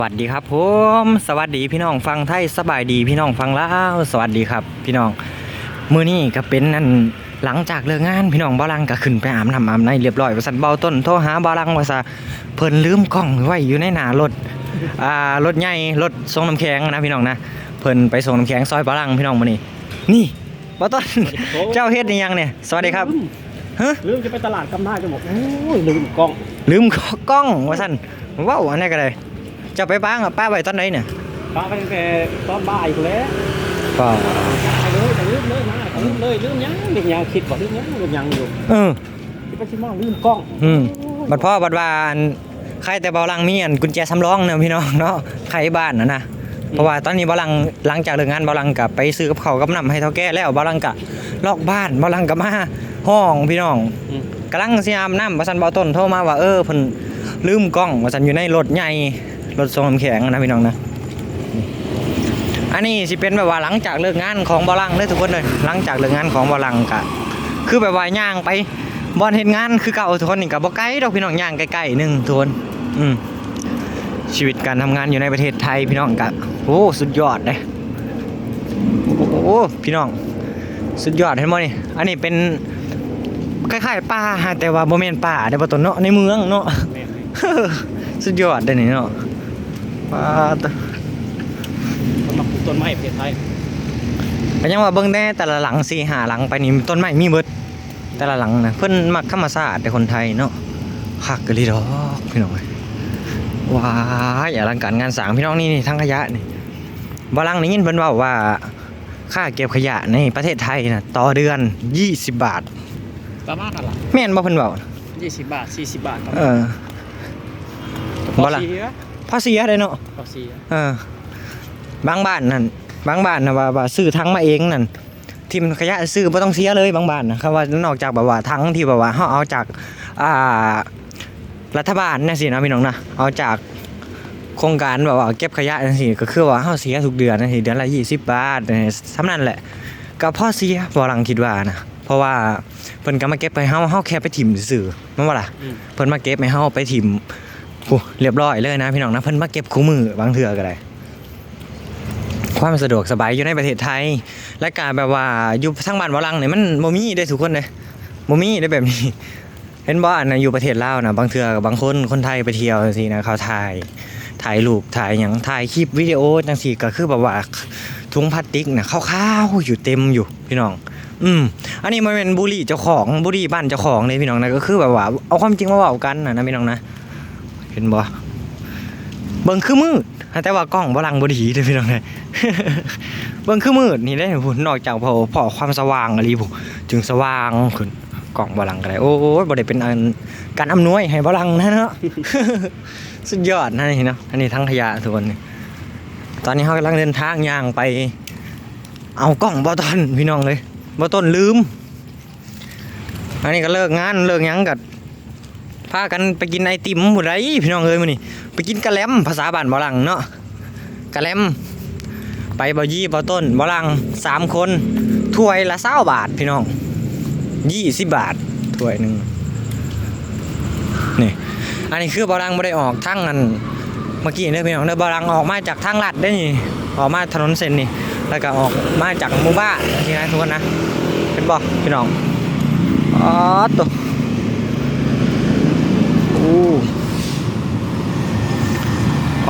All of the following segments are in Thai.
วัสดีครับผมสวัสดีพี่น้องฟังไทยสบายดีพี่น้องฟังลาวสวัสดีครับ พี่น้องมื้อนี้ก็เป็นนั่นหลังจากเลิกงานพี่น้องบ่ลังก็ขึ้นไปอาบน้ำอาบในเรียบร้อยว่าซั่นเบาต้นโทรหาบ่ลังว่าซะเพิ่นลืมกล้องไว้อยู่ในหน้ารถอ่ารถใหญ่รถส่งน้ำแข็งนะพี่น้องนะเพิ่นไปส่งน้ำแข็งซอยบ่ลังพี่น้องมื้อนี้ นี่บ่ต้นเจ้าเฮ็ดอีหยังเนี่ยสวัสดีครับฮะลืมจะไปตลาดกำนาจะบอกโอ้ยลืมกล้อง ลืมกล้องว่าซั่นว้าวอันนี้ก็ได้เจะไปบ้างอะป้าไว้ตอนไหนเนี่ยป้าไปตั้งแต่ตอนบ่ายกูแล้วก็ไปเลยแต่ลืมเลยนะแต่ลืมเลยลืมยังเด็กยังคิดว่าลืมยังลืมยังอยู่เออที่ไปชิมอลืมกล้อง อืมบัดพ่อบัดว่าอันใครแต่เบาลังมีอันกุญแจสำรองเนอะพี่น้องเนาะใครบ้านนะนะเพราะว่าตอนนี้เบาลังหลังจากเลิกงานเบาลังกับไปซื้อกับเขาวกับน้ำให้เท่าแก่แล้วเบาลังกะลอกบ้านเบาลังกับมาห้องพี่น้องอืมกำลังสิอาบน้ำว่าซั่นเบาต้นโทรมาว่าเออเพิ่นลืมกล้องว่าซั่นอยู่ในรถใหญ่ รถส่งน้ำแข็งนะพี่น้องนะอันนี้สิเป็นแบบว่าหลังจากเลิกงานของเบาลังเด้อทุกคนเลยหลังจากเลิกงานของเบาลังกะคือแบบว่าย่างไปบอลเห็นงานคือเก่าทุกคนนี่กับบ่ไกลดอกพี่น้องย่างใกล้ๆหนึงทุกคนอืมชีวิตการทำงานอยู่ในประเทศไทยพี่น้องกะโอ้สุดยอดเลยโอ้พี่น้อง สุดยอดเห็นบ่นี่อันนี้เป็นคล้ายๆป่าฮะแต่ว่าบ่แม่นป่าเด้อบ่ต้นเนาะในเมืองเนาะแม่นสุดยอดเด้อนี่เนาะ ป่าตะสำหรับปลูกต้นไม้ประเทศไทยก็ยังว่าเบิ่งแน่แต่ละหลังสี่หาหลังไปนี่ต้นไม้มีเบิด แต่ละหลังนะเพิ่นมักธรรมชาติแต่คนไทยเนาะคักกะลีดอกพี่น้องเอ้ยว้ายอลังการงานสร้างพี่น้องนี่นี่ทั้งขยะนี่บ่ลังได้ยินเพิ่นเว้าว่าค่าเก็บขยะในประเทศไทยน่ะต่อเดือน 20 บาท ประมาณอะไรแม่นบ่เพิ่นเว้ายี่สิบบาทสี่สิบบาทประเอมาณอบ่ล่ะเสีย ภาษีอะไรเนาะพอเสียเออบางบ้านนั่นบางบ้านนะว่าว่าซื้อทั้งมาเองนั่นทีมขยะซื้อบ่ต้องเสียเลยบางบ้านนะเขาว่านอกจากแบบว่าทั้งที่แบบว่าเฮาเอาจากอ่ารัฐบาลนะสินะพี่น้องนะเอาจากโครงการแบบว่าเก็บขยะนั่นสิก็คือว่าเฮาเสียทุกเดือนนะสิเดือนละ20บาทนี่สำนั้นแหละก็พอเสียบ่หลังคิดว่านะเพราะว่าเพิ่นก็มาเก็บไปเฮาเฮาแค่ไปถิ่มซื่อๆแม่นบ่ล่ะอืมเพิ่นมาเก็บให้เฮาไปถิ่ม โอ้เรียบร้อยเลยนะพี่น้องนะเพิ่นมาเก็บคู่มือบางเทื่อก็ได้ความสะดวกสบายอยู่ในประเทศไทย และการแบบว่าอยู่ทั้งบ้านวลังเนี่ยมันบ่มีได้ทุกคนเลยบ่มีได้แบบนี้ เห็นบ่อันนะอยู่ประเทศลาวนะบางเทื่อบางคนคนไทยไปเที่ยวจังซี่นะเขาถ่ายถ่ายรูปถ่ายหยังถ่ายคลิปวิดีโอจังซี่ก็คือแบบว่าถุงพลาสติกนะขาวๆอยู่เต็มอยู่พี่น้อง อืม อันนี้มันเป็นบุรีเจ้าของบุรีบ้านเจ้าของเลยพี่น้องนะก็คือแบบว่าเอาความจริงมาเว้ากันนะนะพี่น้องนะ เห็นบ่เบิ่งคือมืดแต่ว่ากล้องบ่ลังบ่ดีเด้พี่น้องนะเบิ่งคือมืดนี่ได้อพุ่นนอกจากพอพอความสว่างอะไรพุ่นจึงสว่างขึ้นกล้องบ่ลังก็ได้โอ้ยบ่ได้เป็นอันการอำนวยให้บ่ลังนะเนาะสุดยอดนะนี่เนาะอันนี้ทั้งขยะทุกคนตอนนี้เขากำลังเดินทางย่างไป เอากล้องบ่ต้นพี่น้องเลยบ่ต้นลืม อันนี้ก็เลิกงานเลิกยังกั พากันไปกินไอติมผู้ใดพี่น้องเอ้ยมื้อนี้ไปกินกะแลมภาษาบ้านบ่ลังเนาะกะแลมไปบ่ยี่บ่ต้นบ่ลังสามคนถ้วยละ20บาทพี่น้อง20บบาทถ้วยหนึ่งนี่อันนี้คือบ่ลังบ่ได้ออกทางนั้นเมื่อกี้เด้อพี่น้องเด้อบ่ลังออกมาจากทางลัดได้นี่ออกมาถนนเส้นนี่แล้วก็ออกมาจากหมู่บ้านที่นะทุกคนนะเห็นบ่พี่น้องอ๋อตัวอู้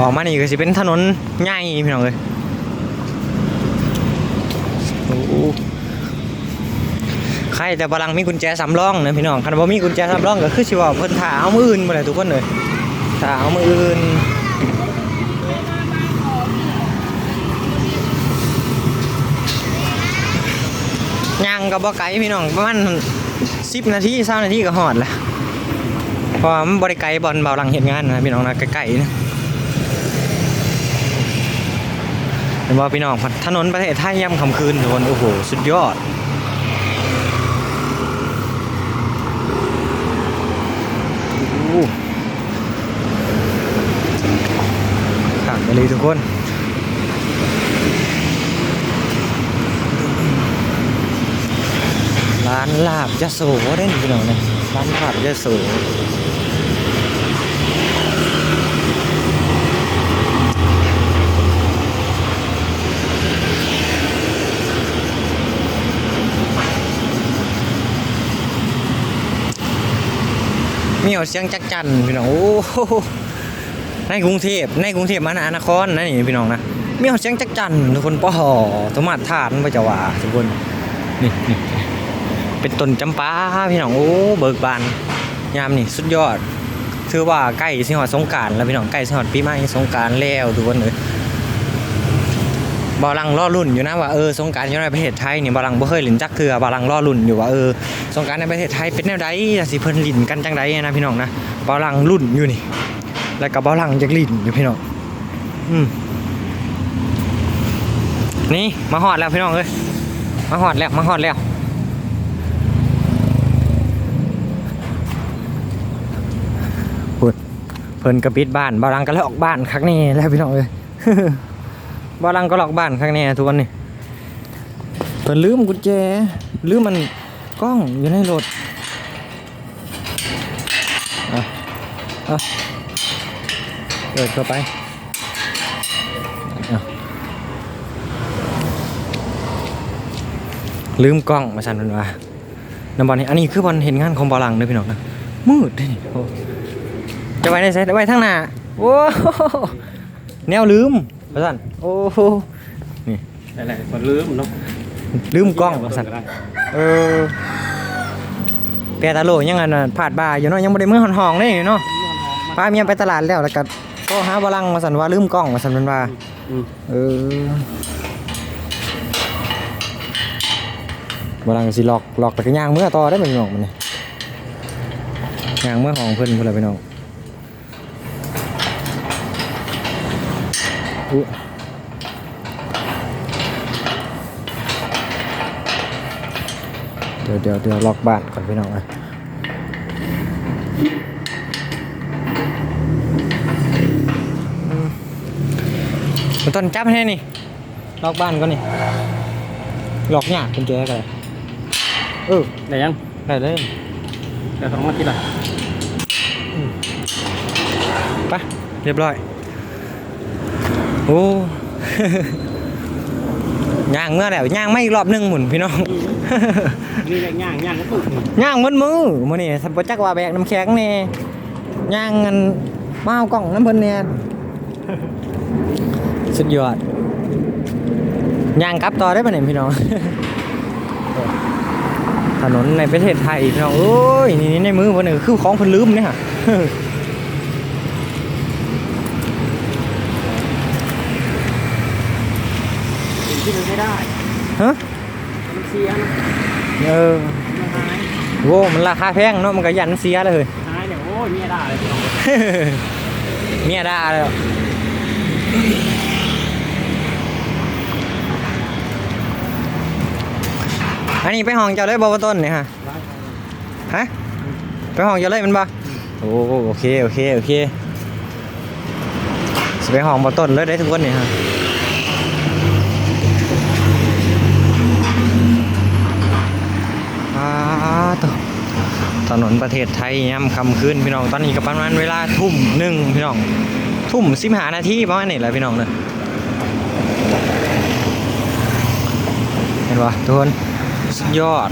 ออกมานี่ก็สิเป็นถนนใหญ่พี่น้องเอ้ยโอ้ใครแต่บาลังมีกุญแจสำรองนะพี่น้องคันบ่มีกุญแจสำรองก็คือสิว่าเพิ่นถ่าเอามืออื่นบ่ได้ทุกคนเลยถ่าเอามืออื่นย่างก็บ่ไกลพี่น้องประมาณ10นาที20นาทีก็ฮอดละเพราะว่ามันบ่ได้ไกลบอลเบาหลังเฮ็ดงานนะพี่น้องนะใกล้ๆนะ เห็นว่าพี่น้องถนนประเทศไทยย่ำค่ำคืนทุกคนโอ้โหสุดยอดโอ้ขาดไปเลยทุกคนร้านลาบยะโสได้นี่พี่น้องเนี่ยร้านลาบยะโส เอาเสียงจักจันพี่น้องโอ้โหในกรุงเทพในกรุงเทพมหานครนะนี่พี่น้องนะมีเอาเสียงจักจันทุกคนป้อสมาทานพระเจ้าว่าทุกคนนี่นี่เป็นต้นจำปาพี่น้องโอ้เบิกบานยามนี่สุดยอดถือว่าใกล้สิฮอดสงการแล้วพี่น้องใกล้สิฮอดปีใหม่สงการแล้วทุกคนเอ้ย บอลังล่อรุ่นอยู่นะว่าเออสงการอยู่ในประเทศไทยเนี่ยบอลังบ่เคยหลินจักเทือบอลังล่อรุ่นอยู่ว่าเออสงกรารในประเทศไทยเป็นแนวใดล่ะสิเพิ่นหลินกันจังใดนะพี่น้องนะบอลังรุ่นอยู่นี่ แล้วก็บอลังจักหลินอยู่พี่น้องอืมนี่มาฮอดแล้วพี่น้องเอ้ยมาฮอดแล้วมาฮอดแล้วเพิ่นกระปิดบ้านบอลังก็เลยออกบ้านครั้งนี้แล้วพี่น้องเอ้ย บาลังก็ล็อกบ้านข้างในทุกวันนี่เพิ่นลืมกุญแจลืมมันกล้องอยู่ในรถอะอะเปิดเข้าไปลืมกล้องมาสั่นมันว่าน้ำบอลนี่อันนี้คือบอลเห็นงานของบอลังเด้อพี่น้องนะมืดเด้อนี่โอจะไว้ในไซตไว้ทางหน้าโอ้แนวลืม มาสั่นโอ้โหอะไรมันลืมเนาะลืมกล้องมาสั่นเออแปรตาโลยังไงน่ะผาดบ่าอยู่เนาะยังบ่ได้มือหอนหองเลยเนาะพาเมียไปตลาดแล้วแล้วก็โทรหาบลังมาสั่นว่าลืมกล้องมาสั่นมันว่าอืมเออบลังสิหลอกหลอกแต่ก็ย่างเมื่อต่อได้เป็นน้องมันนี่ย่างเมื่อของเพิ่นพุ่นล่ะพี่น้อง อุ๊เดี๋ยวเดี๋ยวเดี๋ยวล็อกบ้านก่อนพี่น้องนะอืมมันต้นจับให้นี่ล็อกบ้านก่อนนี่ล็อกยากกุญแจก็ได้เออได้ยังได้เลยได้สองนาทีละไปเรียบร้อย โอ้ย่างเมื่อแล้วย่างไม่อีกรอบหนึงหมุนพี่น้องนี่แหละย่างย่างก็ปุ๊บย่างมืดมือมื้อนี้สัมปจักว่าแบกน้ำแข็งแน่ย่างกันมาเอากล่องน้ำเพิ่นแน่สุดยอดย่างกลับต่อได้ปะเนี่ยพี่น้อง ถนนในประเทศไทยพี่น้องโอ้ยนี่นี่ในมือเพิ่นนี่คือของเพิ่นลืมเนี่ยฮะ สิ่ง ที่มันไม่ได้ฮะมันเสียนะเออมันหายโว้มันราคาแพงเนาะมันก็ยันเสียเลยหายเนี่ยโอ้ยเมียด่าเลยพี่น้องเมียด่าเลยอันนี้ไปห้องเจ้าเลยบ่ว่าต้นเนี่ยฮะฮะไปห้องเจ้าเลยมันบ่โอ้โอเคโอเคโอเคสิไปห้องบ่ต้นเลยได้ทุกคนเนี่ยฮะอ่าตัว ถนนประเทศไทยย่ำคำคืนพี่น้องตอนนี้ก็ประมาณเวลาทุ่มหนึ่งพี่น้องทุ่มสิบหานาทีประมาณนี้แหละพี่น้องเนอะเห็นปะทุกคนสุดยอด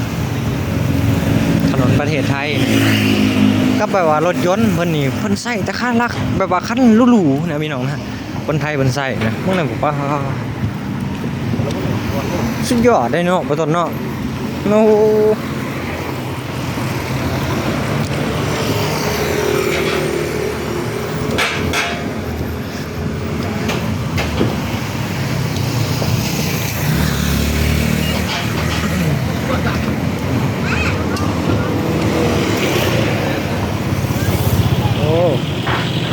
ถนนประเทศไทย ก็แปลว่ารถยนต์เพิ่นนี่เพิ่นใส่แต่คันลักแบบว่าคันหรูๆนะพี่น้องนะคนไทยเพิ่นใส่นะพวกนั้นผมว่าสุดยอดได้เนาะบ่ต้นเนาะโอ้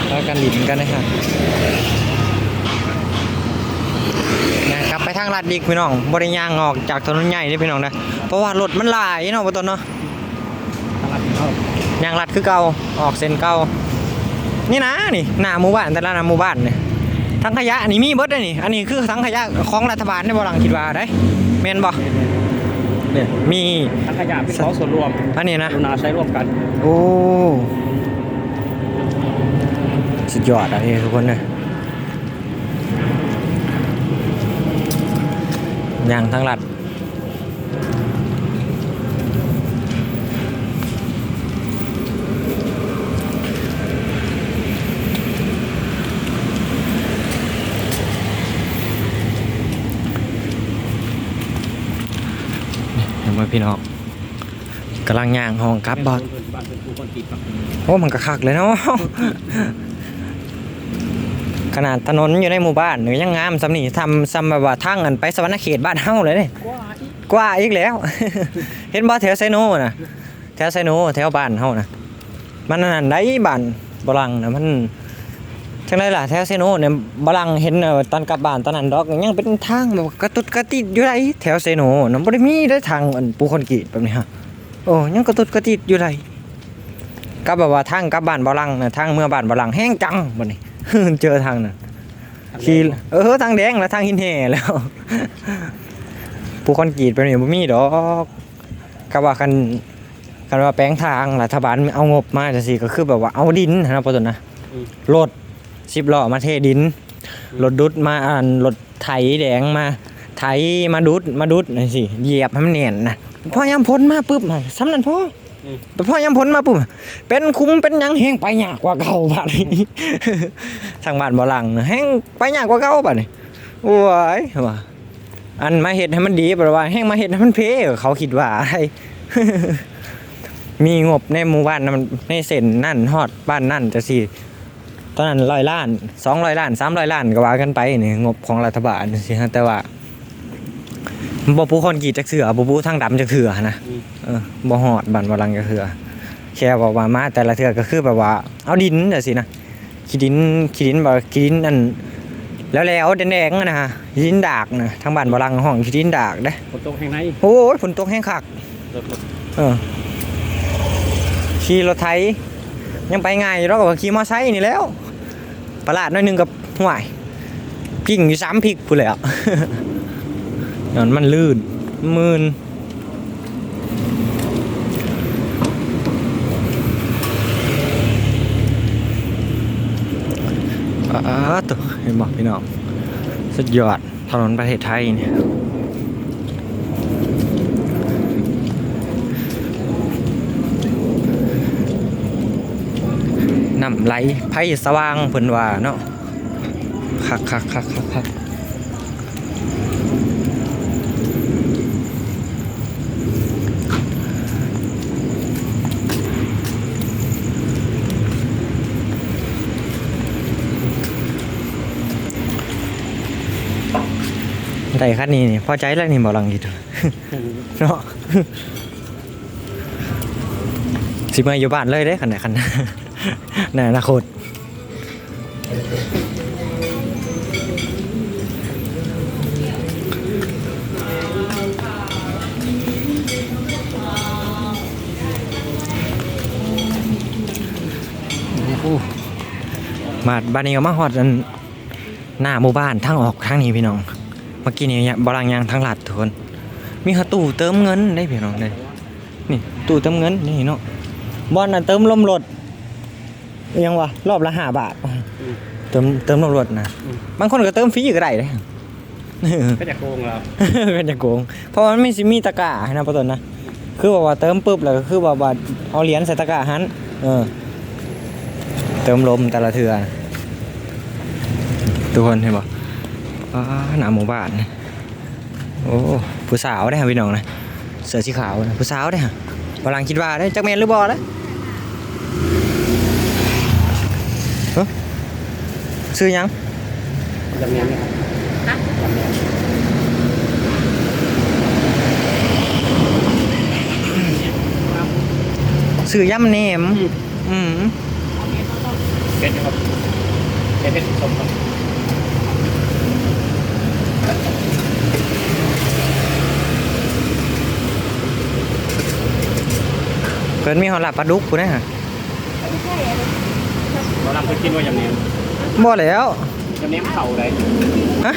พา กันดินกันนะครับนะครับไปทางลาดดิกพี่น้องบ่ได้ย่างออกจากถนนใหญ่นี่พี่น้องนะเพราะว่ารถมันหลายเนาะบ่ต้นเนาะตลาดเขายางลัดคือเก่าออกเส้นเก่านี่นะนี่หน้าหมู่บ้านแต่ละหน้าหมู่บ้านเนี่ยทั้งขยะนี่มีเบิดเลยนี่อันนี้คือทั้งขยะของรัฐบาลได้บ่หลังคิดว่าได้แม่นบ่เนี่ยมีทั้งขยะเป็นของส่วนรวมอันนี้นะกรุณาใช้ร่วมกัน โอ้สุด ยอดอันนี้ทุกคนเนี่ยย่างทั้งหลัดมาพี่น้องกำลังย่างห้องครับบอสโอ้มันกระคักเลยเนาะ ขนาดถนนอยู่ในหมู่บ้านหรือยังงามสำนี่ทำซ้ำแบบว่าทางอันไปสวรรณเขตบ้านเฮาเลยเด้กว่าอีกกว่าอีกแล้ว เห็นบ่แถวไซโนน่ะแถวไซโนแถวบ้านเฮานะมันนั่นได้บ้านบลังนะมันจังไดล่ะแถวไซโนเนี่ยบลังเห็นเอ่อตอนกลับบ้านตอนนั้นดอกยังเป็นทางแบบกระตุดกระติดอยู่ไรแถวไซโนน่ะบ่ได้มีได้ทางอันปูคอนกรีตแบบนี้ฮะโอ้ยังกระตุดกระติดอยู่ไรก็แบบว่าทางกลับบ้านบลังน่ะทางเมื่อบ้านบลังแห้งจังบัดนี้ เจอทางนั้นขี่เออทางแดงแล้วทางหินแห่แล้วผู้คอนกรีตเป็นอย่างบ่มีดอกก็ว่ากันกันว่าแปลงทางรัฐบาลเอางบมาจังซี่ก็คือแบบว่าเอาดินนะปะตนนะรถสิบล้อมาเทดินรถดุดมาอ่านรถไถแดงมาไถมาดุดมาดุดนั่นสิเหยียบให้มันแน่นนะพอยามพ้นมาปุ๊บน่ะสำนั้นพออ แต่พอยามพ้นมาปุ๊บเป็นคุ้มเป็นยังแห้งไปยากกว่าเก่าบัดนี้ทางบ้านบ่หลังแห้งไปยากกว่าเก่าบัดนี้โอ้ยว่าอันมาเห็ดให้มันดีแปลว่าแห้งมาเห็ดให้มันเพเขาคิดว่าอะไรมีงบในหมู่บ้านนะมันในเส้นนั่นฮอดบ้านนั่นจะสิตอนนั้นร้อยล้านสองร้อยล้านสามร้อยล้านก็ว่ากันไปนี่งบของรัฐบาลสิฮะแต่ว่าบ่ปูคนกีดจักเสือบ่ปูทางดำจักเถือนะ เออบ่ฮอดบ้านบ่ลังจักเถือแค่บอกว่ามาแต่ละเถือก็คือแบบว่า เอาดินจังซี่นะขี้ดินขี้ดินบ่ขี้ดินอันแล้วแล้วแดงๆอะนะฮะดินดากนะทางบ้านบ่ลังห้องขี้ดินดากเด้ฝนตกแห่งไหนโอ้ยฝนตกแห้งคักรถรถเออขี่รถไถยังไปง่ายอยู่แล้วก็ขี่มอไซค์นี่แหล้ว ประหลาดหน้อยหนึงกับห่วยกิ่งอยู่สามพริกพูดเลยอะนั่นมันลื่นมืนอ่าตัว เห็นบอกพี่น้อง สุดยอดถนนประเทศไทยเนี่ยน้ำไหลไผ่สว่างเพิ่นว่าเนาะคักคักคักคักคัก ได้คันนี้นี่พอใจแล้วนี่บ่ลังคิดเนาะสิมาอยู่บ้านเลยเด้คันไหนคันในอนาคตโอ้โหมาบ้านนี้ก็มาฮอดอันหน้าหมู่บ้านทางออกทางนี้พี่น้องเมื่อกี้นี่บลังยางทางลัดทุกคน มีเขาตู้เติมเงินได้พี่น้องเลยนี่ตู้เติมเงินนี่เนาะบอลน่ะเติมลมรถอิหยังวะรอบละห้าบาทเติมเติมลมรถนะบางคนก็เติมฟรีก็ได้เลยก็จะโกงเราเป็นจะโกง เพราะมันไม่สิมีตะกร้าให้นะปะตนนะคือบอกว่าเติมปุ๊บแล้วก็คือบอกว่าเอาเหรียญใส่ตะกร้าหันเออ เติมลมแต่ละเทือทุกคนเห็นบ่ อ้าหน้าหมู่บ้านนี่โอ้ผู้สาวได้ฮะพี่น้องนะเสื้อสีขาวนะผู้สาวได้ฮะบลังคิดว่าได้จักแมนหรือบ่ได้อเอ้อซื้อยังจำเนียนนะครับจำเนียนซื้อย่ำแหนม อืมเป็นครับเป็นเป็นสมครับ เพิ่นมีหอลาบปลาดุกกูนะฮะเราลำไปกินว่าจำเนียนบ่แล้วจำเนียนเข่าได้ฮะ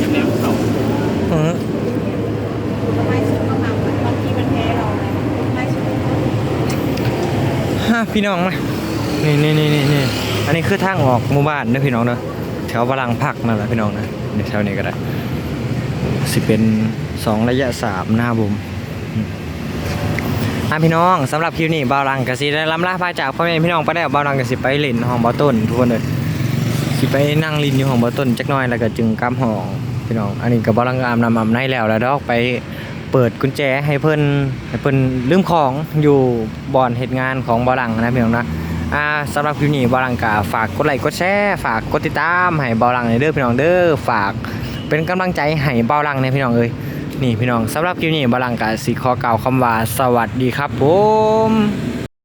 จำเนียนเข่าเออไม่สุดก็ทำบางทีมันแพ้เราไงไม่สุดฮะพี่น้องมานี่นี่นี่นี่นี่อันนี้คือทางออกหมู่บ้านเด้อพี่น้องเด้อแถวบลังพักนั่นแหละพี่น้องนะเดี๋ยวแถวนี้ก็ได้สิเป็นสองระยะสามหน้าบุมอืม อะพี่น้องสำหรับคลิปนี้บาวรังกสิได้ล้ำลาพาจากพ่อแม่พี่น้องไปแล้วบาวรังกสิไปล่นห้องบอต้นทุกคนเลยสิไปนั่งลินอยู่ห้องบอต้นจักหน่อยแล้วก็จึงกลับห้องพี่น้องอันนี้กับบาวรังกอาบน้ำอาในแล้วแล้วดอกไปเปิดกุญแจให้เพิ่นให้เพิ่นลืมของอยู่บ่อนเหตุงานของบอลังนะพี่น้องนะอ่าสำหรับคลิปนี้บอลังก็ฝากกดไลค์กดแชร์ฝากกดติดตามให้บอลังในเด้อพี่น้องเด้อฝากเป็นกำลังใจให้บอลังในพี่น้องเอ้ย นี่พี่น้องสำหรับคลิปนี้บาลังกาสีขอกล่าวคำว่าสวัสดีครับผม